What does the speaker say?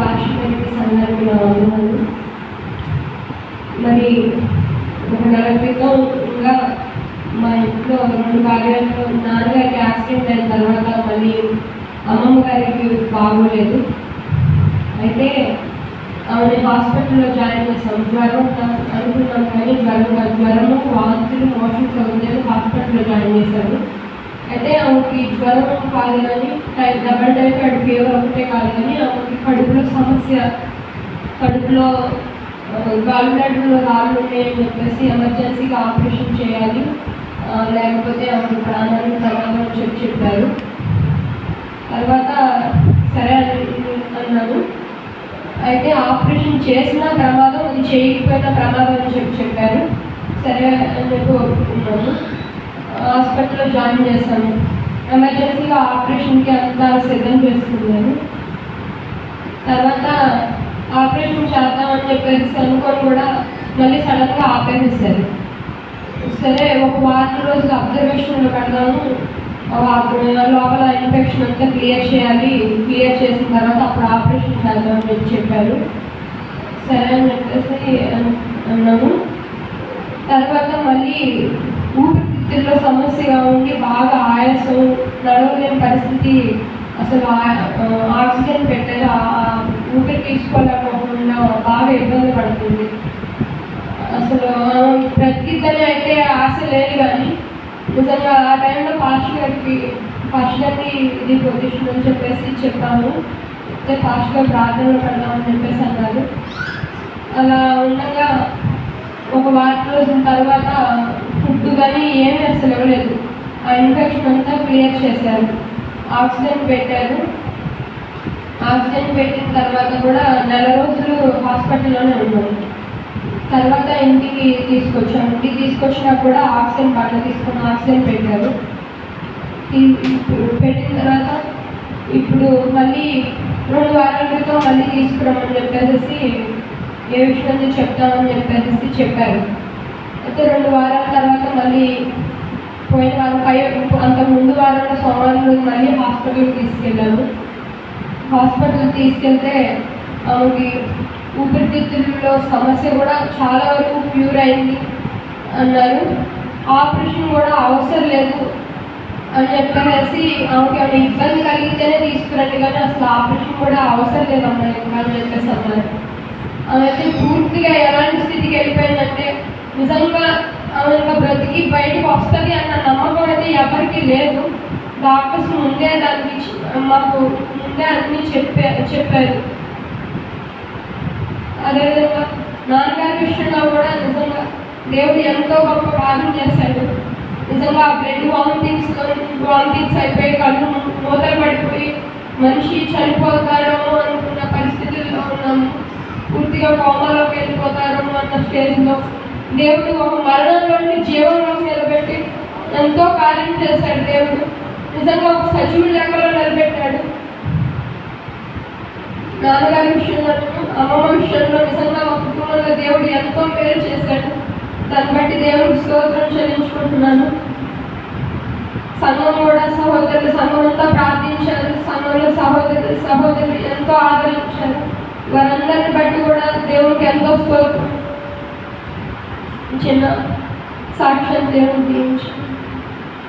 పార్షికల్కి సంఘానికి ఉన్నాను మరి ఒక నెల క్రితం ఇంకా మా ఇంట్లో రెండు కార్యాలయంలో నాన్నగారికి యాక్సిడెంట్ అయిన తర్వాత మళ్ళీ అమ్మమ్మ గారికి బాగోలేదు. అయితే ఆమె హాస్పిటల్లో జాయిన్ చేసాం జ్వరం అనుకున్నాం కానీ జ్వరం జ్వరము వాంతులు మోషన్స్ అవుతాయి హాస్పిటల్లో జాయిన్ చేశాను అయితే ఆమెకి జ్వరం కాదు కానీ డబల్ టైఫాయిడ్ ఫీవర్ ఒకటే కాదు కానీ ఆమెకి కడుపులో సమస్య కడుపులో గాల్ రాళ్ళు ఉన్నాయని చెప్పేసి ఎమర్జెన్సీగా ఆపరేషన్ చేయాలి. లేకపోతే ఆమె ప్రాణాన్ని ప్రమాదం అని చెప్పి చెప్పారు. తర్వాత సరే అని అన్నాను. అయితే ఆపరేషన్ చేసిన ప్రమాదం అది చేయకపోయిన ప్రమాదం అని చెప్పి చెప్పారు. సరే అని చెప్పి ఒప్పుకున్నాము హాస్పిటల్లో జాయిన్ చేశాను. ఎమర్జెన్సీగా ఆపరేషన్కి అంతా సిద్ధం చేస్తున్నాను తర్వాత ఆపరేషన్ చేద్దామని చెప్పేసి అనుకొని కూడా మళ్ళీ సడన్గా ఆపేసేసారు. సరే ఒక వారం రోజులు అబ్జర్వేషన్లో పెడదాము. లోపల ఇన్ఫెక్షన్ అంతా క్లియర్ చేయాలి. క్లియర్ చేసిన తర్వాత అప్పుడు ఆపరేషన్ చేద్దామని అని చెప్పారు. సరే అని చెప్పేసి అన్నాము. తర్వాత మళ్ళీ ఊపిరితిత్తుల్లో సమస్యగా ఉండి బాగా ఆయాసం నడవలేని పరిస్థితి అసలు ఆక్సిజన్ పెట్టారు ఊపిరి తీసుకోలేకపోకుండా బాగా ఇబ్బంది పడుతుంది. అసలు ఆ, బ్రతికిద్దని అయితే ఆశ లేదు కానీ నిజంగా ఆ టైంలో పాస్ట్ గారికి పాస్ట్ గారికి ఇది పొజిషన్ అని చెప్పేసి చెప్పాము. అయితే పాస్ట్ గారు ప్రార్థనలు పెడదామని చెప్పేసి అన్నారు. అలా ఉండగా ఒక వారం రోజుల తర్వాత ఫుడ్ కానీ ఏమీ అసలు ఇవ్వలేదు. ఆ ఇన్ఫెక్షన్ అంతా క్లియర్ చేశారు. ఆక్సిజన్ పెట్టారు. ఆక్సిజన్ పెట్టిన తర్వాత కూడా నెల రోజులు హాస్పిటల్లోనే ఉన్నాను తర్వాత ఇంటికి తీసుకొచ్చాం. ఇంటికి తీసుకొచ్చినా కూడా ఆక్సిజన్ బట్ట తీసుకుని ఆక్సిజన్ పెట్టారు. పెట్టిన తర్వాత ఇప్పుడు మళ్ళీ రెండు వారాల క్రితం మళ్ళీ తీసుకురామని చెప్పేసి ఏ విషయం చెప్తామని చెప్పేసి చెప్పారు. అయితే రెండు వారాల తర్వాత మళ్ళీ పోయిన వారం పై అంత ముందు వారంలో సోమవారం రోజు మళ్ళీ హాస్పిటల్కి తీసుకెళ్ళాను హాస్పిటల్ తీసుకెళ్తే ఆమెకి ఊపిరితిత్తుల్లో సమస్య కూడా చాలా వరకు క్యూర్ అయింది అన్నారు. ఆపరేషన్ కూడా అవసరం లేదు అని చెప్పేసి ఆమెకి ఏమైనా ఇబ్బంది కలిగితేనే తీసుకురండి కానీ అసలు ఆపరేషన్ కూడా అవసరం లేదు అమ్మాయి అని చెప్పేసి అన్నారు. ఆమె అయితే పూర్తిగా ఎలాంటి స్థితికి వెళ్ళిపోయిందంటే నిజంగా ఇంకా బ్రతికి బయటకు వస్తుంది అన్న నమ్మకం అయితే ఎవరికి లేదు. డాక్టర్స్ ముందే దానికి మాకు ముందే అన్నీ చెప్పే చెప్పారు. అదేవిధంగా నాన్నగారి విషయంలో కూడా నిజంగా దేవుడు ఎంతో గొప్ప కార్యం చేశాడు. నిజంగా ఆ బ్లడ్ వామిటింగ్స్ వామిటింగ్స్ అయిపోయి కళ్ళు మూతలు పడిపోయి మనిషి చనిపోతారేమో అనుకున్న పరిస్థితుల్లో ఉన్నాము. పూర్తిగా కోమాలోకి వెళ్ళిపోతారేమో అన్న స్టేజ్లో దేవుడు ఒక మరణంలోని జీవంలోకి నిలబెట్టి ఎంతో కార్యం చేశాడు దేవుడు. నిజంగా ఒక సజీవుడి లెక్కలో నిలబెట్టాడు. నాన్నగారి విషయంలో అమ్మమ్మ విషయంలో నిజంగా ఒక కుటుంబంలో దేవుడు ఎంతో మేలు చేశాడు. దాన్ని బట్టి దేవుడికి స్తోత్రం చెల్లించుకుంటున్నాను. సంఘం కూడా సహోదరులు సంఘం అంతా ప్రార్థించారు. సంఘంలో సహోదరులు సహోదరులు ఎంతో ఆదరించారు. వారందరిని బట్టి కూడా దేవుడికి ఎంతో స్తోత్రం. చిన్న సాక్ష్యం దేవుడు దీవించు.